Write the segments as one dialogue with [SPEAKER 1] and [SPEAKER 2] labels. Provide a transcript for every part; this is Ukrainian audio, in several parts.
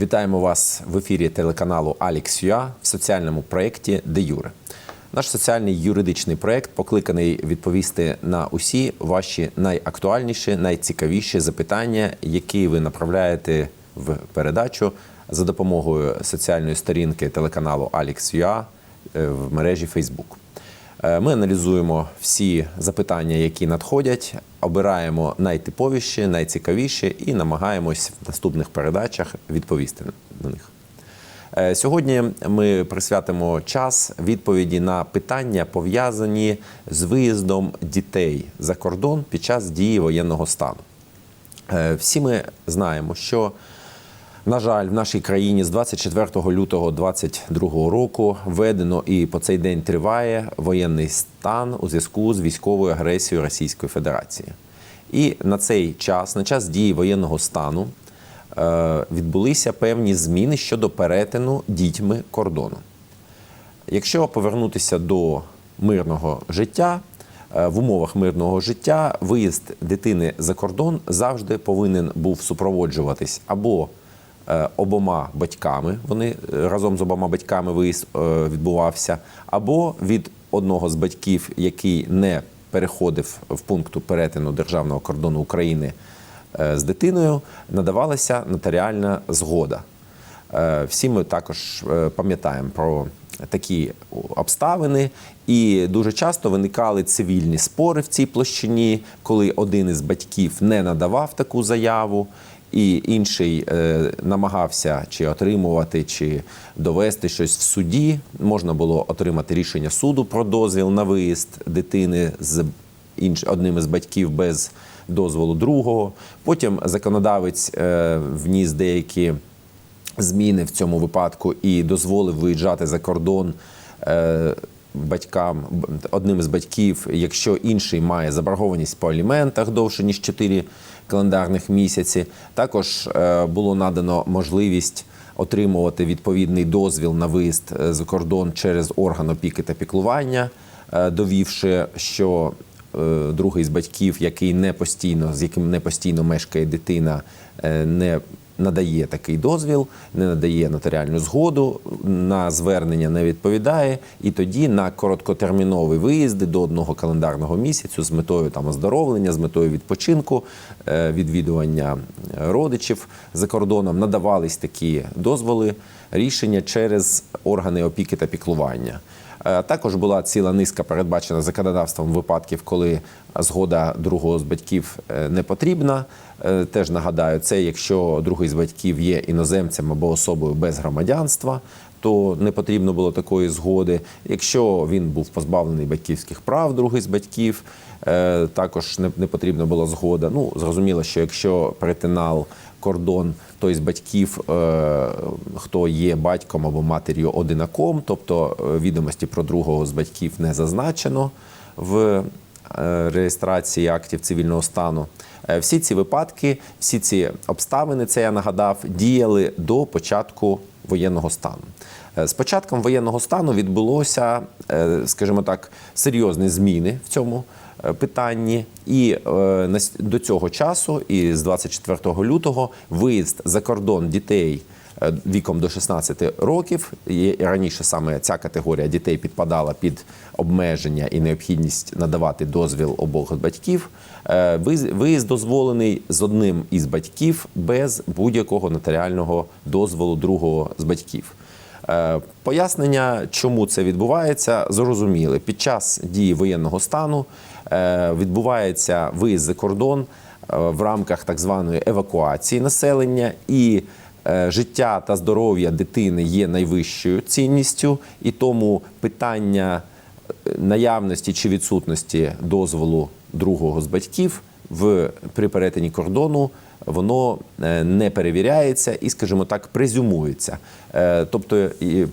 [SPEAKER 1] Вітаємо вас в ефірі телеканалу Алікс.ua в соціальному проєкті Де Юре. Наш соціальний юридичний проєкт покликаний відповісти на усі ваші найактуальніші, найцікавіші запитання, які ви направляєте в передачу за допомогою соціальної сторінки телеканалу Алікс.ua е, в мережі Facebook. Е, Ми аналізуємо всі запитання, які надходять, обираємо найтиповіші, найцікавіші і намагаємось в наступних передачах відповісти на них. Е, Сьогодні ми присвятимо час відповіді на питання, пов'язані з виїздом дітей за кордон під час дії воєнного стану. Е, Всі ми знаємо, що на жаль, в нашій країні з 24 лютого 2022 року введено і по цей день триває воєнний стан у зв'язку з військовою агресією Російської Федерації. І на цей час, на час дії воєнного стану, е, відбулися певні зміни щодо перетину дітьми кордону. Якщо повернутися до мирного життя, е, в умовах мирного життя виїзд дитини за кордон завжди повинен був супроводжуватись або обома батьками, вони е, разом з обома батьками виїзд е, відбувався, або від одного з батьків, який не переходив в пункту перетину державного кордону України е, з дитиною, надавалася нотаріальна згода. Е, Всі ми також е, пам'ятаємо про такі обставини, і дуже часто виникали цивільні спори в цій площині, коли один із батьків не надавав таку заяву. І інший е, намагався чи отримувати, чи довести щось в суді. Можна було отримати рішення суду про дозвіл на виїзд дитини з інш, одним із батьків без дозволу другого. Потім законодавець е, вніс деякі зміни в цьому випадку і дозволив виїжджати за кордон е, батькам, одним із батьків, якщо інший має заборгованість по аліментах довше ніж 4 календарних місяці. Також е, було надано можливість отримувати відповідний дозвіл на виїзд е, за кордон через орган опіки та піклування, е, довівши, що другий з батьків, який не постійно, з яким не постійно мешкає дитина, не надає такий дозвіл, не надає нотаріальну згоду, на звернення не відповідає, і тоді на короткотермінові виїзди до одного календарного місяцю з метою там оздоровлення, з метою відпочинку, е, відвідування родичів за кордоном надавались такі дозволи, рішення через органи опіки та піклування. Е, Також була ціла низка передбачена законодавством випадків, коли згода другого з батьків е, не потрібна. Е, Теж нагадаю, це якщо другий з батьків є іноземцем або особою без громадянства, то не потрібно було такої згоди. Якщо він був позбавлений батьківських прав, другий з батьків, також не, не потрібна була згода. Ну, зрозуміло, що якщо перетинав кордон той з батьків, е, хто є батьком або матір'ю одинаком, тобто е, відомості про другого з батьків не зазначено в е, реєстрації актів цивільного стану. Е, Всі ці випадки, всі ці обставини, це я нагадав, діяли до початку воєнного стану. Е, З початком воєнного стану відбулося, е, скажімо так, серйозні зміни в цьому е, питанні. І е, до цього часу, і з 24 лютого, виїзд за кордон дітей е, віком до 16 років. І раніше саме ця категорія дітей підпадала під обмеження і необхідність надавати дозвіл обох батьків. Е, Виїзд дозволений з одним із батьків без будь-якого нотаріального дозволу другого з батьків. Е, Пояснення, чому це відбувається, зрозуміли. Під час дії воєнного стану е, відбувається виїзд за кордон е, в рамках так званої евакуації населення, і е, життя та здоров'я дитини є найвищою цінністю, і тому питання е, наявності чи відсутності дозволу другого з батьків в при перетині кордону воно е, не перевіряється і, скажімо так, презюмується. Е, Тобто е,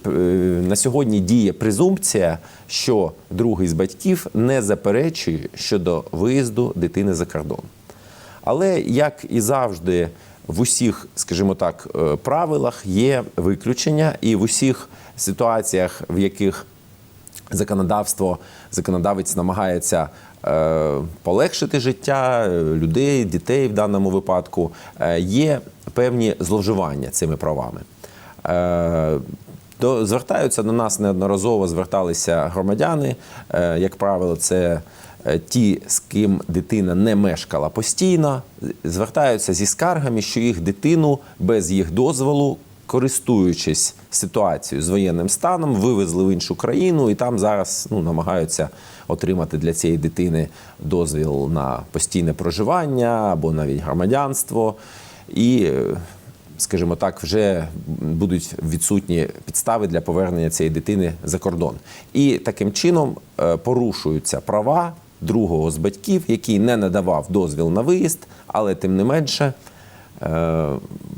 [SPEAKER 1] на сьогодні діє презумпція, що другий з батьків не заперечує щодо виїзду дитини за кордон. Але як і завжди, в усіх, скажімо так, правилах є виключення, і в усіх ситуаціях, в яких законодавство, законодавець намагається полегшити життя е, людей, дітей в даному випадку, е, є певні зловживання цими правами. Е, звертаються до нас неодноразово, зверталися громадяни. Е, як правило, це е, ті, з ким дитина не мешкала постійно, звертаються зі скаргами, що їх дитину без їх дозволу, користуючись ситуацією з воєнним станом, вивезли в іншу країну і там зараз ну, намагаються отримати для цієї дитини дозвіл на постійне проживання або навіть громадянство. І скажімо так, вже будуть відсутні підстави для повернення цієї дитини за кордон. І таким чином е, порушуються права другого з батьків, який не надавав дозвіл на виїзд, але тим не менше. Е,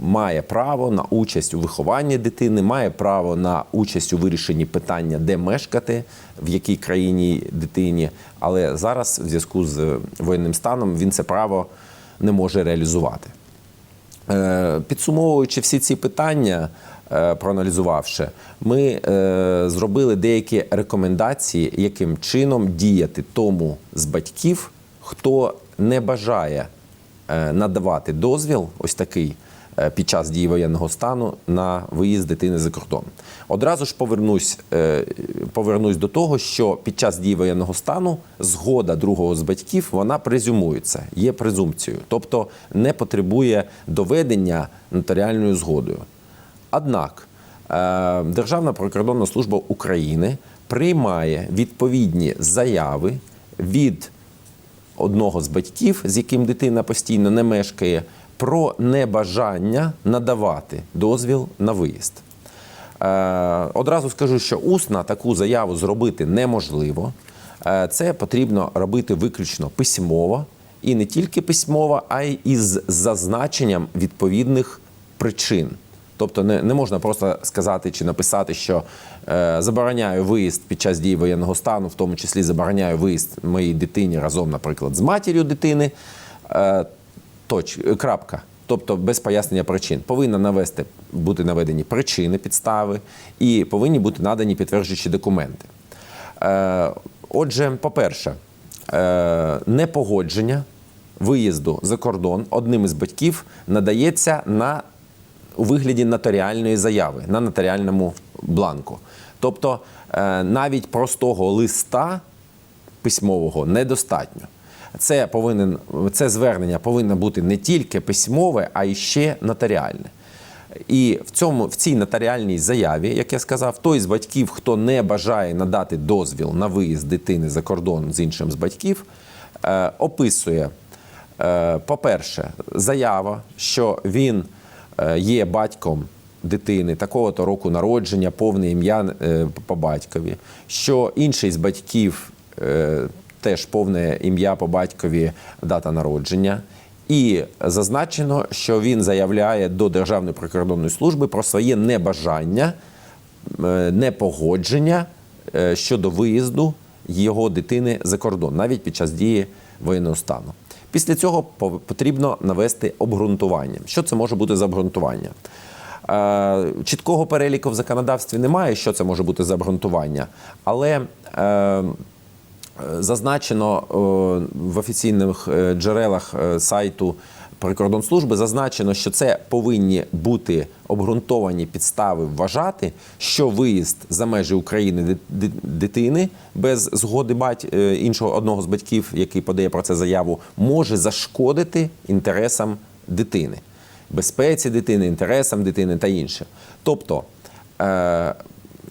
[SPEAKER 1] Має право на участь у вихованні дитини, має право на участь у вирішенні питання, де мешкати, в якій країні дитині. Але зараз, в зв'язку з воєнним станом, він це право не може реалізувати. Е, Підсумовуючи всі ці питання, е, проаналізувавши, ми зробили деякі рекомендації, яким чином діяти тому з батьків, хто не бажає надавати дозвіл, ось такий. е, Під час дії воєнного стану на виїзд дитини за кордон. Одразу ж повернусь, е, повернусь до того, що під час дії воєнного стану згода другого з батьків вона презюмується, є презумпцією, тобто не потребує доведення нотаріальною згодою. Однак е, Державна прикордонна служба України приймає відповідні заяви від одного з батьків, з яким дитина постійно не мешкає, про небажання надавати дозвіл на виїзд. Е, Одразу скажу, що усно таку заяву зробити неможливо. Е, Це потрібно робити виключно письмово, і не тільки письмово, а й із зазначенням відповідних причин. Тобто не, не можна просто сказати чи написати, що е, забороняю виїзд під час дії воєнного стану, в тому числі забороняю виїзд моїй дитині разом, наприклад, з матір'ю дитини. Е, точ, е, крапка. Тобто без пояснення причин. Повинна навести, бути наведені причини підстави і повинні бути надані підтверджуючі документи. Е, отже, по-перше, е, непогодження виїзду за кордон одним із батьків надається на у вигляді нотаріальної заяви на нотаріальному бланку. Тобто е, навіть простого листа письмового недостатньо. Це повинен це звернення повинно бути не тільки письмове, а й ще нотаріальне. І в цьому в цій нотаріальній заяві, як я сказав, той з батьків, хто не бажає надати дозвіл на виїзд дитини за кордон з іншим з батьків, е, описує, е, по-перше, заява, що він є батьком дитини такого-то року народження, повне ім'я е, по батькові, що інший з батьків е, теж повне ім'я по батькові, дата народження. І зазначено, що він заявляє до Державної прикордонної служби про своє небажання, е, непогодження е, щодо виїзду його дитини за кордон, навіть під час дії воєнного стану. Після цього потрібно навести обґрунтування. Що це може бути за обґрунтування? Е, Чіткого переліку в законодавстві немає, що це може бути за обґрунтування, але е, Зазначено е, в офіційних джерелах сайту прикордонслужби зазначено, що це повинні бути обґрунтовані підстави вважати, що виїзд за межі України ди- ди- дитини без згоди бать е, іншого одного з батьків, який подає про це заяву, може зашкодити інтересам дитини, безпеці дитини, інтересам дитини та інше. Тобто. е,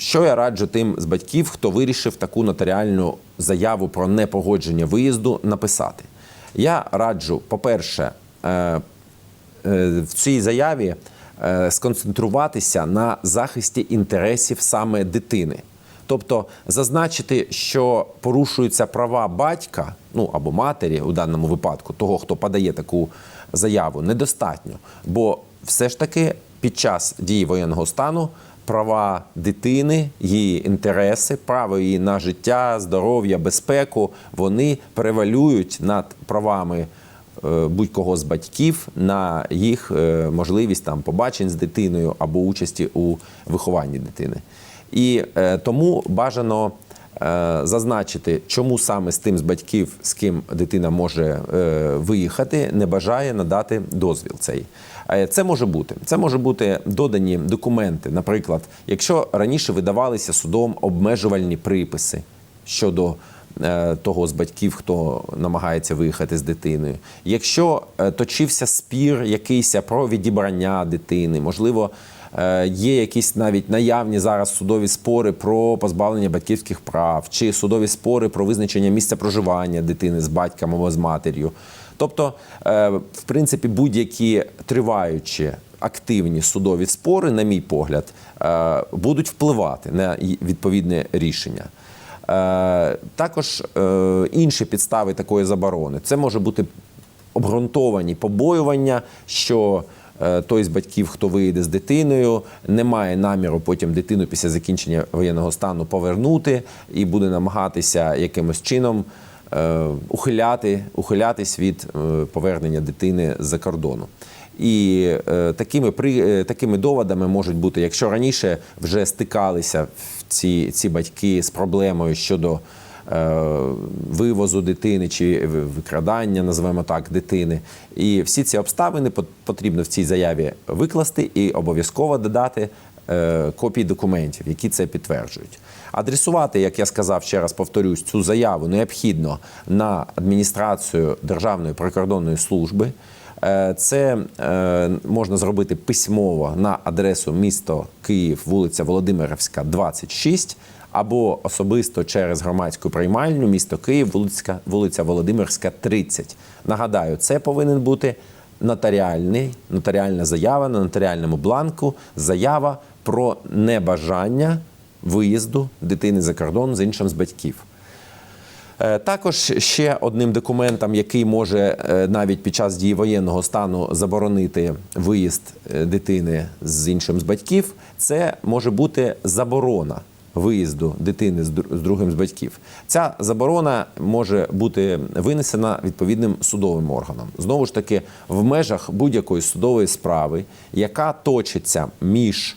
[SPEAKER 1] що я раджу тим з батьків, хто вирішив таку нотаріальну заяву про непогодження виїзду написати? Я раджу, по-перше, в цій заяві е, сконцентруватися на захисті інтересів саме дитини. Тобто зазначити, що порушуються права батька, ну або матері у даному випадку, того, хто подає таку заяву, недостатньо. Бо все ж таки під час дії воєнного стану права дитини, її інтереси, право її на життя, здоров'я, безпеку, вони превалюють над правами е, будь-кого з батьків на їх е, можливість там побачень з дитиною або участі у вихованні дитини. І е, тому бажано е, зазначити, чому саме з тим з батьків, з ким дитина може е, виїхати, не бажає надати дозвіл цей. Е, Це може бути. Це може бути додані документи. Наприклад, якщо раніше видавалися судом обмежувальні приписи щодо е, того з батьків, хто намагається виїхати з дитиною. Якщо е, точився спір якийсь про відібрання дитини, можливо, е, є якісь навіть наявні зараз судові спори про позбавлення батьківських прав, чи судові спори про визначення місця проживання дитини з батьком або з матір'ю. Тобто, е, в принципі, будь-які триваючі активні судові спори, на мій погляд, е, будуть впливати на відповідне рішення. Е, Також е, інші підстави такої заборони. Це може бути обґрунтовані побоювання, що е, той з батьків, хто виїде з дитиною, не має наміру потім дитину після закінчення воєнного стану повернути і буде намагатися якимось чином ухиляти, ухилятись від повернення дитини з-за кордону. І е, такими при е, такими доводами можуть бути, якщо раніше вже стикалися ці, ці батьки з проблемою щодо е, вивозу дитини чи викрадання, називаємо так, дитини. І всі ці обставини пот- потрібно в цій заяві викласти і обов'язково додати е, копії документів, які це підтверджують. Адресувати, як я сказав, ще раз повторюсь, цю заяву необхідно на адміністрацію Державної прикордонної служби. Е, Це е, можна зробити письмово на адресу місто Київ, вулиця Володимирівська, 26, або особисто через громадську приймальню місто Київ, вулиця, вулиця Володимирська, 30. Нагадаю, це повинен бути нотаріальний, нотаріальна заява на нотаріальному бланку, заява про небажання виїзду дитини за кордон з іншим з батьків. Е, Також ще одним документом, який може е, навіть під час дії воєнного стану заборонити виїзд е, дитини з іншим з батьків, це може бути заборона виїзду дитини з другим з батьків. Ця заборона може бути винесена відповідним судовим органом. Знову ж таки, в межах будь-якої судової справи, яка точиться між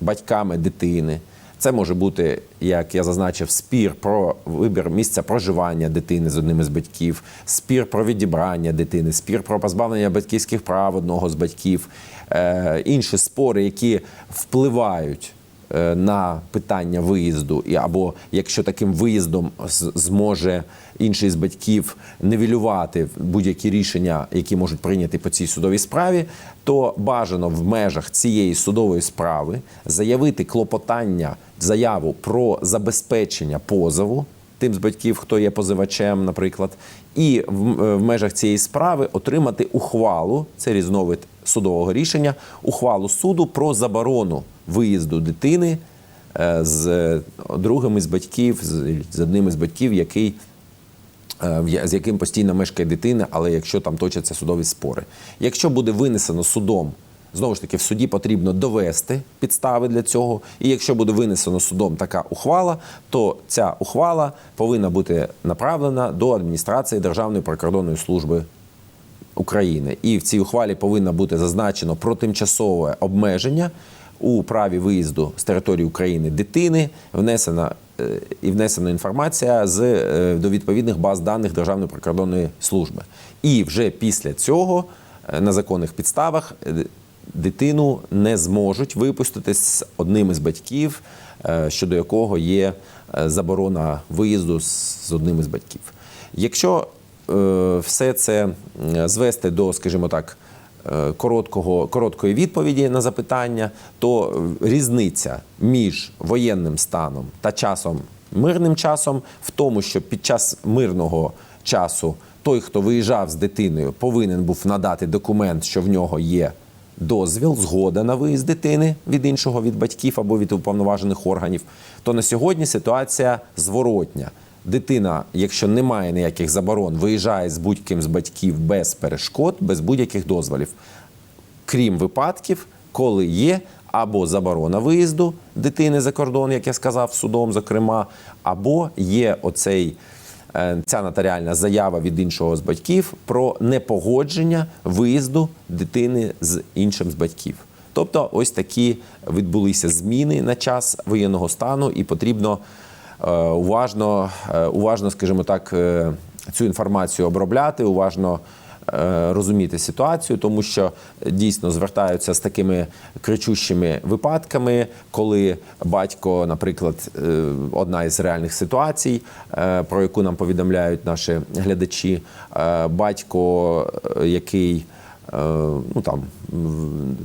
[SPEAKER 1] батьками дитини. Це може бути, як я зазначив, спір про вибір місця проживання дитини з одним із батьків, спір про відібрання дитини, спір про позбавлення батьківських прав одного з батьків, е, інші спори, які впливають на питання виїзду, і або якщо таким виїздом зможе інший з батьків невілювати будь-які рішення, які можуть прийняти по цій судовій справі, то бажано в межах цієї судової справи заявити клопотання, заяву про забезпечення позову тим з батьків, хто є позивачем, наприклад, і в, е, в межах цієї справи отримати ухвалу, це різновид судового рішення, ухвалу суду про заборону виїзду дитини е, з другим із батьків, з, одним із батьків, який е, з яким постійно мешкає дитина, але якщо там точаться судові спори. Якщо буде винесено судом, знову ж таки, в суді потрібно довести підстави для цього. І якщо буде винесено судом така ухвала, то ця ухвала повинна бути направлена до адміністрації Державної прикордонної служби України. І в цій ухвалі повинно бути зазначено про тимчасове обмеження у праві виїзду з території України дитини, внесена е, і внесена інформація з е, до відповідних баз даних Державної прикордонної служби. І вже після цього е, на законних підставах дитину не зможуть випустити з одним із батьків, е, щодо якого є е, заборона виїзду з одним із батьків. Якщо е, все це звести до, скажімо так, короткого, короткої відповіді на запитання, то різниця між воєнним станом та часом мирним часом в тому, що під час мирного часу той, хто виїжджав з дитиною, повинен був надати документ, що в нього є дозвіл, згода на виїзд дитини від іншого, від батьків або від уповноважених органів, то на сьогодні ситуація зворотня. Дитина, якщо немає ніяких заборон, виїжджає з будь-ким з батьків без перешкод, без будь-яких дозволів, крім випадків, коли є або заборона виїзду дитини за кордон, як я сказав, судом, зокрема, або є оцей. Е, Ця нотаріальна заява від іншого з батьків про непогодження виїзду дитини з іншим з батьків. Тобто, ось такі відбулися зміни на час воєнного стану, і потрібно е, уважно, е, уважно, скажімо так, цю інформацію обробляти, уважно. Е, Розуміти ситуацію, тому що дійсно звертаються з такими кричущими випадками, коли батько, наприклад, е, одна із реальних ситуацій, е, про яку нам повідомляють наші глядачі, батько, який ну там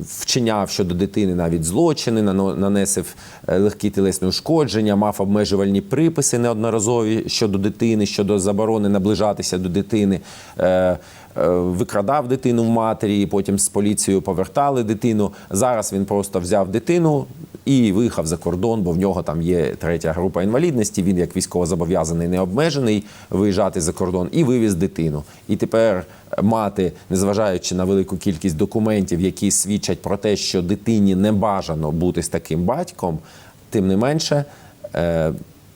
[SPEAKER 1] вчиняв щодо дитини навіть злочини, нанесив легкі тілесні ушкодження, мав обмежувальні приписи неодноразові щодо дитини, щодо заборони наближатися до дитини. Е, е, Викрадав дитину в матері, потім з поліцією повертали дитину. Зараз він просто взяв дитину і виїхав за кордон, бо в нього там є третя група інвалідності. Він як військовозобов'язаний не обмежений виїжджати за кордон і вивіз дитину. І тепер мати, незважаючи на велику кількість документів, які свідчать про те, що дитині не бажано бути з таким батьком, тим не менше.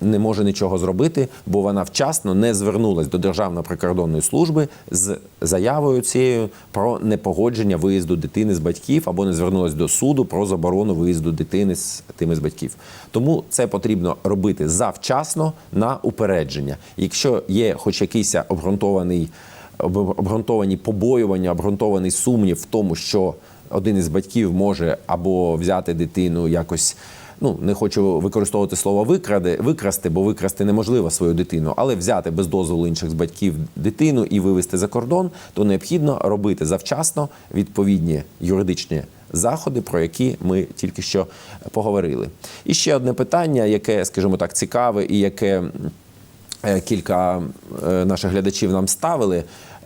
[SPEAKER 1] Не може нічого зробити, бо вона вчасно не звернулась до Державної прикордонної служби з заявою цією про непогодження виїзду дитини з батьків або не звернулась до суду про заборону виїзду дитини з тими з батьків. Тому це потрібно робити завчасно на упередження. Якщо є хоч якийсь обґрунтований обґрунтовані побоювання, обґрунтований сумнів в тому, що один із батьків може або взяти дитину якось. Ну, не хочу використовувати слово викради, викрасти, бо викрасти неможливо свою дитину, але взяти без дозволу інших з батьків дитину і вивезти за кордон, то необхідно робити завчасно відповідні юридичні заходи, про які ми тільки що поговорили. І ще одне питання, яке, скажімо так, цікаве і яке е, кілька е, наших глядачів нам ставили.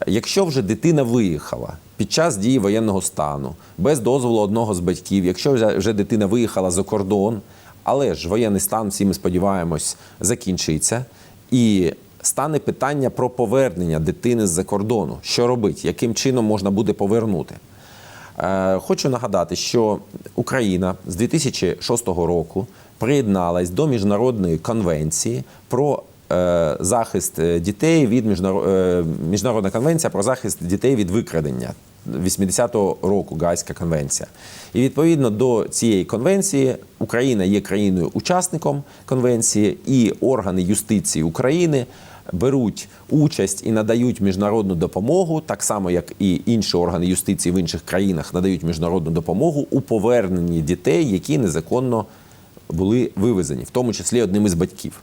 [SPEAKER 1] Якщо вже дитина виїхала під час дії воєнного стану, без дозволу одного з батьків, якщо вже- дитина виїхала за кордон, але ж воєнний стан, всі ми сподіваємось, закінчиться, і стане питання про повернення дитини з-за кордону. Що робити? Яким чином можна буде повернути? Е, Хочу нагадати, що Україна з 2006 року приєдналась до міжнародної конвенції про е, захист е, дітей від міжнаро- міжнародна конвенція про захист дітей від викрадення 80-го року Гайська конвенція. І відповідно до цієї конвенції Україна є країною-учасником конвенції, і органи юстиції України беруть участь і надають міжнародну допомогу, так само як і інші органи юстиції в інших країнах надають міжнародну допомогу у поверненні дітей, які незаконно були вивезені, в тому числі одним із батьків.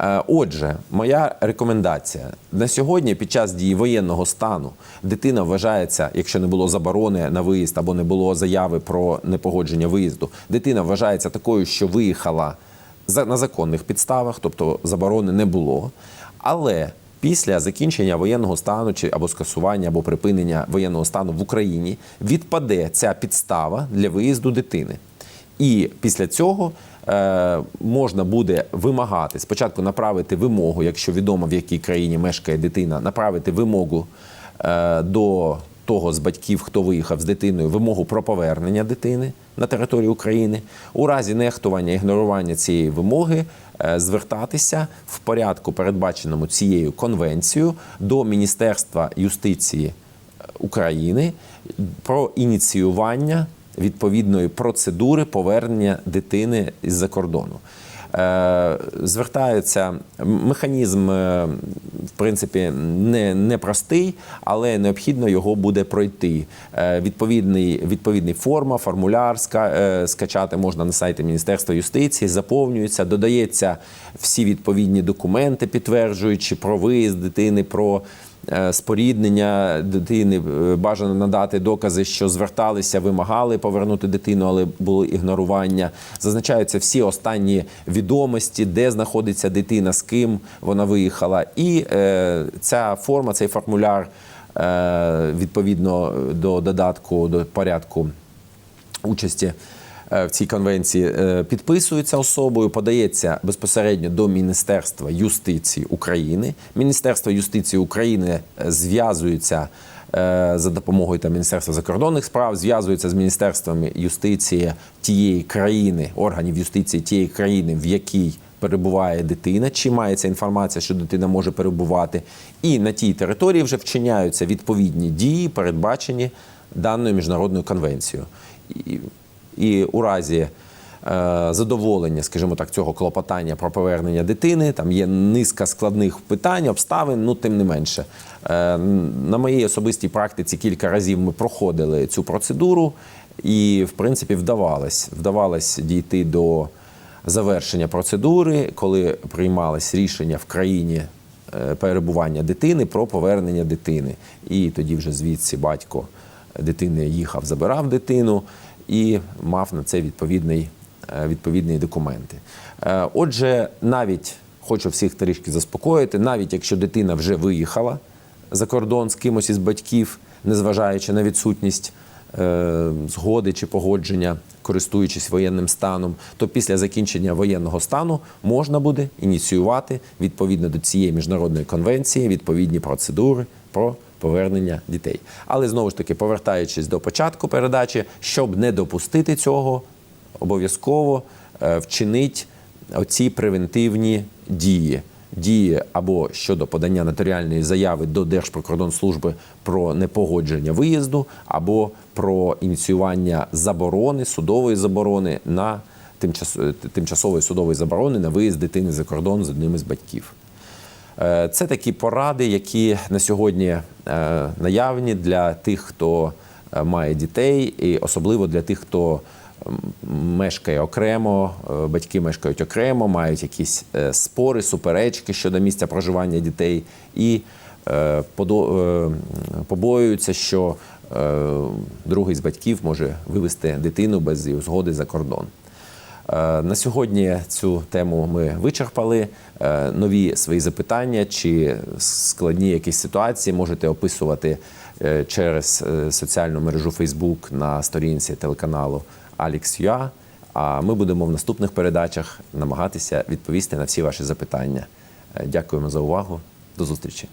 [SPEAKER 1] Е, Отже, моя рекомендація на сьогодні, під час дії воєнного стану, дитина вважається, якщо не було заборони на виїзд або не було заяви про непогодження виїзду, дитина вважається такою, що виїхала на законних підставах, тобто заборони не було. Але після закінчення воєнного стану чи або скасування, або припинення воєнного стану в Україні відпаде ця підстава для виїзду дитини. І після цього е, можна буде вимагати спочатку направити вимогу, якщо відомо в якій країні мешкає дитина, направити вимогу е, до того з батьків, хто виїхав з дитиною, вимогу про повернення дитини на територію України. У разі нехтування ігнорування цієї вимоги е, звертатися в порядку, передбаченому цією конвенцією, до Міністерства юстиції України про ініціювання відповідної процедури повернення дитини із-за кордону. Е, Звертаються механізм, е, в принципі, не, не простий, але необхідно його буде пройти. Е, Відповідний, відповідний форма, формуляр ска- скачати можна на сайті Міністерства юстиції, заповнюється, додається всі відповідні документи, підтверджуючи про виїзд дитини, про споріднення дитини, е, бажано надати докази, що зверталися, вимагали повернути дитину, але було ігнорування. Зазначаються всі останні відомості, де знаходиться дитина, з ким вона виїхала. І е, ця форма, цей формуляр е, відповідно до додатку до порядку участі е, в цій конвенції е, підписується особою, подається безпосередньо до Міністерства юстиції України. Міністерство юстиції України е, зв'язується е, за допомогою там, Міністерства закордонних справ, зв'язується з міністерствами юстиції тієї країни, органів юстиції тієї країни, в якій перебуває дитина, чи мається інформація, що дитина може перебувати, і на тій території вже вчиняються відповідні дії, передбачені даною міжнародною конвенцією. І, у разі задоволення, скажімо так, цього клопотання про повернення дитини. Там є низка складних питань, обставин, ну тим не менше. Е, На моїй особистій практиці кілька разів ми проходили цю процедуру, і в принципі вдавалось, вдавалось дійти до завершення процедури, коли приймалось рішення в країні е, перебування дитини про повернення дитини. І тоді вже звідси батько дитини їхав, забирав дитину і мав на це відповідний, е, відповідні документи. Е, Отже, навіть хочу всіх трішки заспокоїти, навіть якщо дитина вже виїхала за кордон з кимось із батьків, незважаючи на відсутність е, згоди чи погодження, користуючись воєнним станом, то після закінчення воєнного стану можна буде ініціювати відповідно до цієї міжнародної конвенції відповідні процедури про повернення дітей. Але знову ж таки, повертаючись до початку передачі, щоб не допустити цього, обов'язково е, вчинить оці превентивні дії. Дії або щодо подання нотаріальної заяви до Держприкордонслужби про непогодження виїзду, або про ініціювання заборони, судової заборони на тимчас- тимчасової судової заборони на виїзд дитини за кордон з одним із батьків. Е, Це такі поради, які на сьогодні е, наявні для тих, хто е, має дітей, і особливо для тих, хто мешкає окремо, батьки мешкають окремо, мають якісь спори, суперечки щодо місця проживання дітей і побоюються, що другий з батьків може вивезти дитину без її згоди за кордон. Е, На сьогодні цю тему ми вичерпали. Е, Нові свої запитання чи складні якісь ситуації можете описувати е, через соціальну мережу Facebook на сторінці телеканалу Alex.ua. А ми будемо в наступних передачах намагатися відповісти на всі ваші запитання. Дякуємо за увагу. До зустрічі.